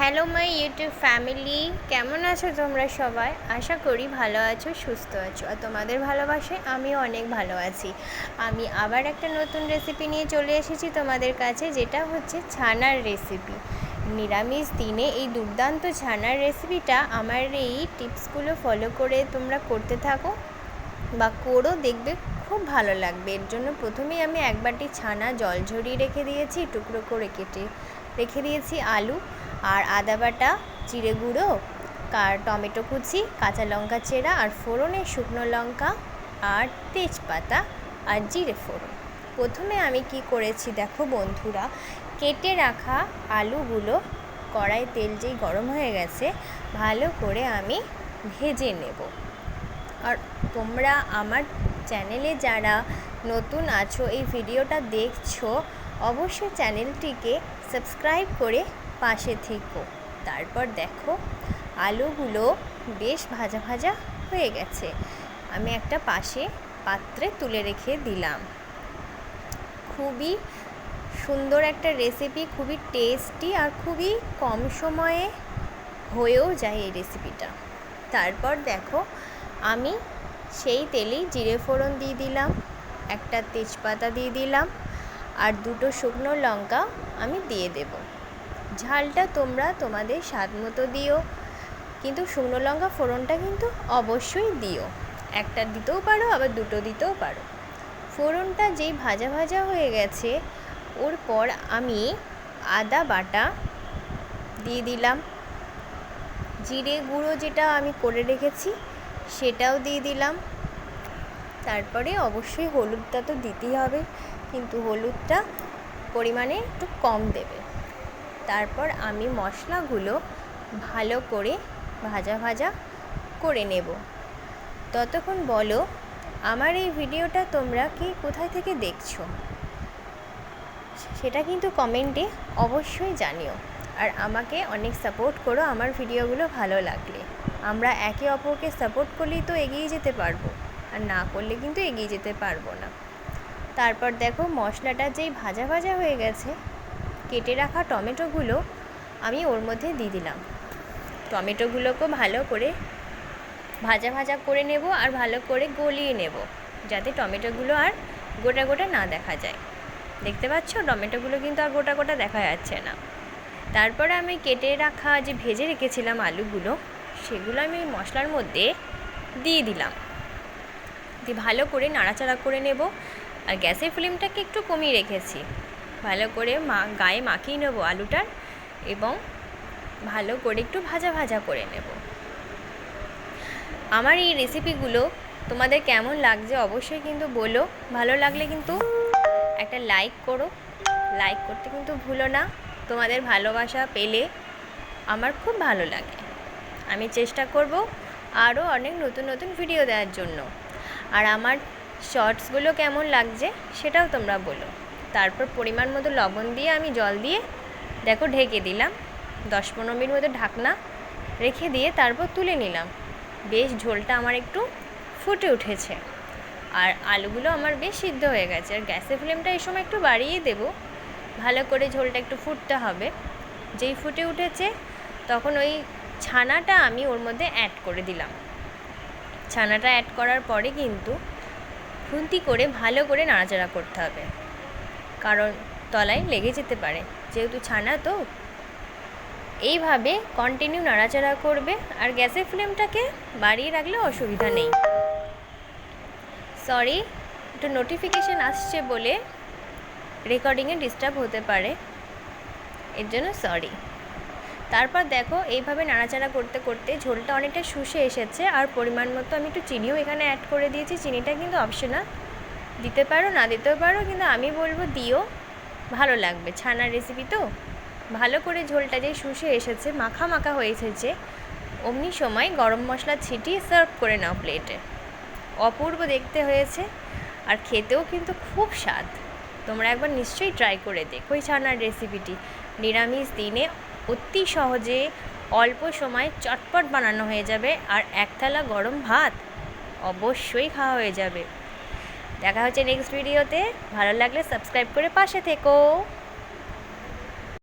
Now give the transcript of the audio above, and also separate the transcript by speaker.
Speaker 1: Hello my YouTube family কেমন আছো তোমরা সবাই? আশা করি ভালো আছো, সুস্থ আছো। আর তোমাদের ভালোবাসায় আমিও অনেক ভালো আছি। আমি আবার একটা নতুন রেসিপি নিয়ে চলে এসেছি তোমাদের কাছে, যেটা হচ্ছে ছানার রেসিপি নিরামিষ দিনে এই দুর্দান্ত ছানার রেসিপিটা আমার এই টিপসগুলো ফলো করে তোমরা করতে থাকো বা করো, দেখবে খুব ভালো লাগবে। এর জন্য প্রথমেই আমি এক বাটি ছানা জল ঝরিয়ে রেখে দিয়েছি, টুকরো করে কেটে রেখে দিয়েছি আলু। আর আদা বাটা, জিরে গুঁড়ো আর টমেটো কুচি, কাঁচা লঙ্কা চেরা আর ফোড়নে শুকনো লঙ্কা আর তেজপাতা আর জিরে ফোড়ন। প্রথমে আমি কি করেছি দেখো বন্ধুরা, কেটে রাখা আলুগুলো, কড়াই তেল যেই গরম হয়ে গেছে, ভালো করে আমি ভেজে নেব। আর তোমরা আমার চ্যানেলে যারা নতুন আছো, এই ভিডিওটা দেখছ, অবশ্যই চ্যানেলটিকে সাবস্ক্রাইব করে পাশে থেকো। তারপর দেখো, আলুগুলো বেশ ভাজা ভাজা হয়ে গেছে। আমি একটা পাশে পাত্রে তুলে রেখে দিলাম। খুবই সুন্দর একটা রেসিপি খুবই টেস্টি আর খুবই কম সময়ে হয়েও যায় এই রেসিপিটা তারপর দেখো, আমি সেই তেলেই জিরে ফোড়ন দিয়ে দিলাম, একটা তেজপাতা দিয়ে দিলাম, আর দুটো শুকনো লঙ্কা আমি দিয়ে দেব। ঝালটা তোমরা তোমাদের স্বাদ মতো দিও। কিন্তু শুকনো লঙ্কা ফোড়নটা কিন্তু অবশ্যই দিও। একটা দিতেও পারো, আবার দুটো দিতেও পারো। ফোড়নটা যেই ভাজা ভাজা হয়ে গেছে, ওর পর আমি আদা বাটা দিয়ে দিলাম। জিরে গুঁড়ো যেটা আমি করে রেখেছি, সেটাও দিয়ে দিলাম। তারপরে অবশ্যই হলুদটা তো দিতেই হবে, কিন্তু হলুদটা পরিমাণে একটু কম দেবে। তারপর আমি মশলাগুলো ভালো করে ভাজা ভাজা করে নেব। ততক্ষণ বলো, আমার এই ভিডিওটা তোমরা কি কোথায় থেকে দেখছ? সেটা কিন্তু কমেন্টে অবশ্যই জানিও। আর আমাকে অনেক সাপোর্ট করো আমার ভিডিওগুলো ভালো লাগলে। আমরা একে অপরকে সাপোর্ট করলেই তো এগিয়ে যেতে পারব, আর না করলে কিন্তু এগিয়ে যেতে পারব না। তারপর দেখো মশলাটা যেই ভাজা ভাজা হয়ে গেছে কেটে রাখা টমেটোগুলো আমি ওর মধ্যে দিয়ে দিলাম। টমেটোগুলোকে ভালো করে ভাজা ভাজা করে নেব আর ভালো করে গলিয়ে নেব, যাতে টমেটোগুলো আর গোটা গোটা না দেখা যায়। দেখতে পাচ্ছ? টমেটোগুলো কিন্তু আর গোটা গোটা দেখা যাচ্ছে না। তারপরে আমি কেটে রাখা যে ভেজে রেখেছিলাম আলুগুলো, সেগুলো আমি মশলার মধ্যে দিয়ে দিলাম। দিয়ে ভালো করে নাড়াচাড়া করে নেব। আর গ্যাসের ফ্লেমটাকে একটু কমিয়ে রেখেছি। ভালো করে মা, গায়ে মাখিয়ে নেব আলুটার এবং ভালো করে একটু ভাজা ভাজা করে নেব। আমার এই রেসিপিগুলো তোমাদের কেমন লাগছে অবশ্যই কিন্তু বলো। ভালো লাগলে কিন্তু একটা লাইক করো। লাইক করতে কিন্তু ভুলো না। তোমাদের ভালোবাসা পেলে আমার খুব ভালো লাগে। আমি চেষ্টা করব আরও অনেক নতুন নতুন ভিডিও দেওয়ার জন্য। আর আমার শর্টসগুলো কেমন লাগছে সেটাও তোমরা বলো। তারপর পরিমাণ মতো লবণ দিয়ে আমি জল দিয়ে, দেখো ঢেকে দিলাম। দশ পনেরো মিনিট মতো ঢাকনা রেখে দিয়ে তারপর তুলে নিলাম। বেশ ঝোলটা আমার একটু ফুটে উঠেছে। আর আলুগুলো আমার বেশ সিদ্ধ হয়ে গেছে। আর গ্যাসের ফ্লেমটা এই সময় একটু বাড়িয়ে দেবো। ভালো করে ঝোলটা একটু ফুটতে হবে। যেই ফুটে উঠেছে, তখন ওই ছানাটা আমি ওর মধ্যে অ্যাড করে দিলাম। ছানাটা অ্যাড করার পরে কিন্তু খুন্তি করে ভালো করে নাড়াচাড়া করতে হবে। কারণ তলায় লেগে যেতে পারে। যেহেতু ছানা তো। এইভাবে কন্টিনিউ নাড়াচাড়া করবে আর গ্যাসের ফ্লেমটাকে বাড়িয়ে রাখলে অসুবিধা নেই। সরি একটু নোটিফিকেশান আসছে বলে রেকর্ডিংয়ে ডিস্টার্ব হতে পারে। এর জন্য সরি তারপর দেখো, এইভাবে নাড়াচাড়া করতে করতে ঝোলটা অনেকটা শুষে এসেছে। আর পরিমাণ মতো আমি একটু চিনিও এখানে অ্যাড করে দিয়েছি। চিনিটা কিন্তু অপশনাল দিতে পারো, না দিতেও পারো, কিন্তু আমি বলব দিও। ভালো লাগবে। ছানার রেসিপি তো। ভালো করে ঝোলটা যে শুষে এসেছে, মাখা মাখা হয়েছে এসেছে, অমনি সময় গরম মশলা ছিটিয়ে সার্ভ করে নাও প্লেটে অপূর্ব দেখতে হয়েছে, আর খেতেও কিন্তু খুব স্বাদ। তোমরা একবার নিশ্চয়ই ট্রাই করে দেখো ওই ছানার রেসিপিটি নিরামিষ দিনে অতি সহজে অল্প সময় চটপট বানানো হয়ে যাবে, আর এক থালা গরম ভাত অবশ্যই খাওয়া হয়ে যাবে। দেখা হচ্ছে নেক্সট ভিডিওতে ভালো লাগলে সাবস্ক্রাইব করে পাশে থেকো।